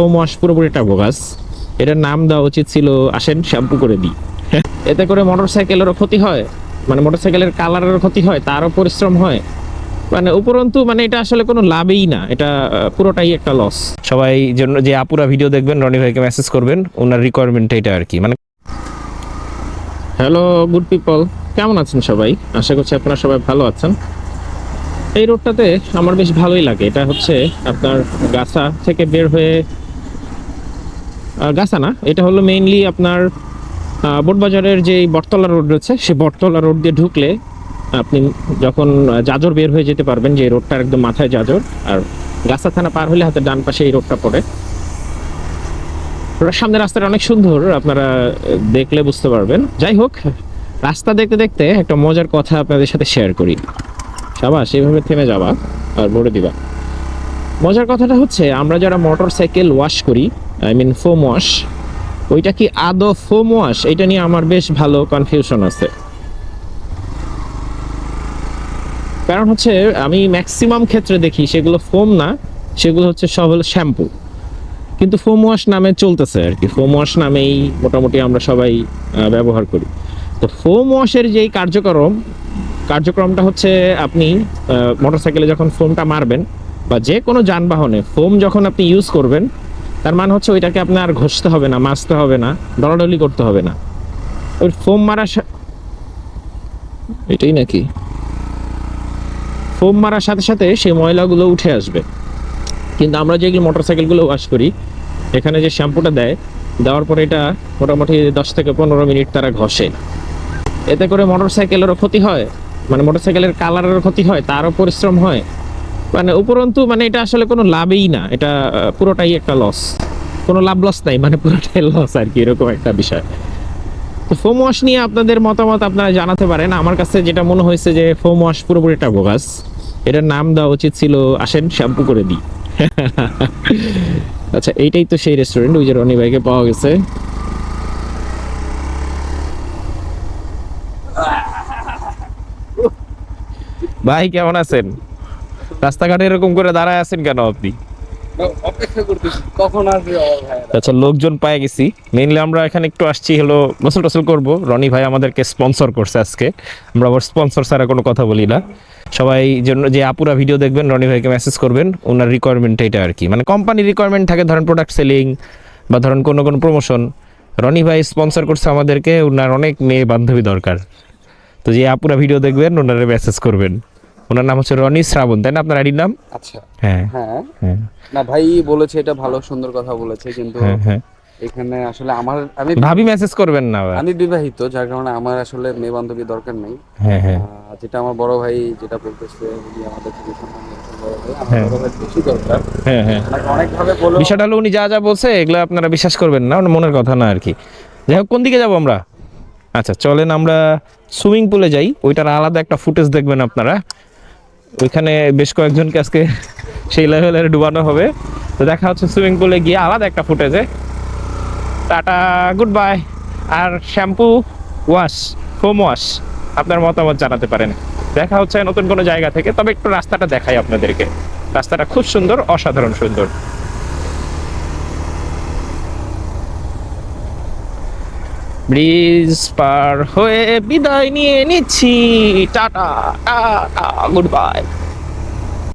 Foam wash পুরোপুরিটা bogus এটার নাম দেওয়া উচিত ছিল আসেন শ্যাম্পু করে দিই। এতে করে মোটরসাইকেলেরও ক্ষতি হয় মানে মোটরসাইকেলের কালারেরও ক্ষতি হয় তারও পরিশ্রম হয়। মানে উপরন্তু মানে এটা আসলে কোনো লাভই না এটা পুরোটাই একটা লস সবাই জন্য যে আপুরা ভিডিও দেখবেন রনি ভাইকে মেসেজ করবেন ওনার রিকোয়ারমেন্ট এটা আর কি মানে হ্যালো গুড পিপল কেমন আছেন সবাই? আশা করছি আপনারা সবাই ভালো আছেন। এই রোডটাতে আমার বেশ ভালোই লাগে। এটা হচ্ছে আপনার গাছা থেকে বের হয়ে গাছা না, এটা হলো মেইনলি আপনার বোটবাজারের যে বটতলা রোড রয়েছে, সেই বটতলা রোড দিয়ে ঢুকলে আপনি যখন জাজর বের হয়ে যেতে পারবেন, যে রোডটার একদম মাথায় জাজর আর গাছা থানা পার হলে হাতে ডান পাশে এই রোডটা পড়ে। সামনে রাস্তাটা অনেক সুন্দর, আপনারা দেখলে বুঝতে পারবেন। যাই হোক, রাস্তা দেখতে দেখতে একটা মজার কথা আপনাদের সাথে শেয়ার করি। সাবাস, এইভাবে থেমে যাবা আর বলে দিবা। মজার কথাটা হচ্ছে, আমরা যারা মোটর সাইকেল ওয়াশ করি আই মিন ফোম ওয়াশ ওইটা কি আদৌ ফোম ওয়াশ এটা নিয়ে আমার বেশ ভালো কনফিউশন আছে। কারণ হচ্ছে, আমি ম্যাক্সিমাম ক্ষেত্রে দেখি সেগুলো ফোম না, সেগুলো হচ্ছে সব হলো শ্যাম্পু কিন্তু ফোম ওয়াশ নামে চলতেছে আর কি। ফোম ওয়াশ নামেই মোটামুটি আমরা সবাই ব্যবহার করি। তো ফোম ওয়াশের যেই কার্যক্রম, কার্যক্রমটা হচ্ছে আপনি মোটরসাইকেলে যখন ফোমটা মারবেন বা যে কোনো যানবাহনে ফোম যখন আপনি ইউজ করবেন তার মানে হচ্ছে ওইটাকে আপনার ঘষতে হবে না, মাজতে হবে না, ডলাডলি করতে হবে না। ওই ফোম মারার সা- এটাই নাকি? ফোম মারার সাথে সাথে সেই ময়লাগুলো উঠে আসবে। কিন্তু আমরা যেগুলো মোটরসাইকেলগুলো ওয়াশ করি, এখানে যে শ্যাম্পুটা দেয়, দেওয়ার পরে এটা মোটামুটি দশ থেকে পনেরো মিনিট তারা ঘষে। এতে করে মোটরসাইকেলেরও ক্ষতি হয় মানে মোটরসাইকেলের কালারেরও ক্ষতি হয়, তারও পরিশ্রম হয়। মানে উপরন্তু মানে এটা আসলে কোনো লাভই না। এটা পুরোটাই একটা লস কোনো লাভ লস নাই মানে পুরোটাই লস আর কি, এরকম একটা বিষয়। তো ফোম ওয়াশ নিয়ে আপনাদের মতামত আপনারা জানাতে পারেন। আমার কাছে যেটা মনে হয়েছে যে ফোম ওয়াশ পুরোপুরি একটা বোগাস এটার নাম দেওয়া উচিত ছিল, আসেন শ্যাম্পু করে দিই। আচ্ছা এইটাই তো সেই রেস্টুরেন্ট ওই যে রনি ভাইকে পাওয়া গেছে। ভাই, কেমন আছেন? রাস্তাঘাটে এরকম করে দাঁড়ায় আছেন কেন আপনি? অপেক্ষা করতেছি কখন আসবে আচ্ছা লোকজন পায়ে গেছি। মেইনলি আমরা এখানে একটু আসছি হলো গোসল টোসল করব। রনি ভাই আমাদেরকে স্পন্সর করছে আজকে। আমরা আবার স্পন্সর ছাড়া কোনো কথা বলি না। সবাই জন্য যে আপুরা ভিডিও দেখবেন রনি ভাইকে মেসেজ করবেন ওনার রিকোয়ারমেন্ট এটা আর কি। মানে কোম্পানির রিকোয়ারমেন্ট থাকে ধরেন প্রোডাক্ট সেলিং বা ধরেন কোনো কোনো প্রমোশন রনি ভাই স্পন্সর করছে আমাদেরকে ওনার অনেক মেয়ে বান্ধবী দরকার। তো যে আপুরা ভিডিও দেখবেন ওনারে মেসেজ করবেন। ওনার নাম হচ্ছে রনি শ্রাবণ তাই না আপনার আইডির নাম? আচ্ছা। হ্যাঁ। হ্যাঁ। হ্যাঁ। না ভাই বলেছে এটা ভালো সুন্দর কথা বলেছে কিন্তু হ্যাঁ হ্যাঁ। এখানে আসলে আমার আমি ভাবি মেসেজ করবেন না। আমি বিবাহিত যার কারণে আমার আসলে মেয়ে বান্ধবী দরকার নেই। হ্যাঁ হ্যাঁ। যেটা আমার বড় ভাই যেটা বলতেছে উনি আমাদের থেকে হ্যাঁ। হ্যাঁ হ্যাঁ। বিষয়টা হলো উনি যা যা বলছে এগুলো আপনারা বিশ্বাস করবেন না মনের কথা না আর কি। যাই হোক কোন দিকে যাব আমরা? আচ্ছা চলেন আমরা সুইমিং পুলে যাই ওইটার আলাদা একটা ফুটেজ দেখবেন আপনারা। ওইখানে বেশ কয়েকজনকে আজকে সেই লেভেলের ডুবানো হবে। তো দেখা হচ্ছে সুইমিং পুলে গিয়ে আলাদা একটা ফুটেজে টাটা গুড বাই আর শ্যাম্পু ওয়াশ ফোম ওয়াশ আপনার মতামত জানাতে পারেন। দেখা হচ্ছে নতুন কোনো জায়গা থেকে, তবে একটু রাস্তাটা দেখাই আপনাদেরকে। রাস্তাটা খুব সুন্দর, অসাধারণ সুন্দর। ব্রিজ পার হয়ে বিদায় নিয়ে নিচ্ছি। Tata tata good bye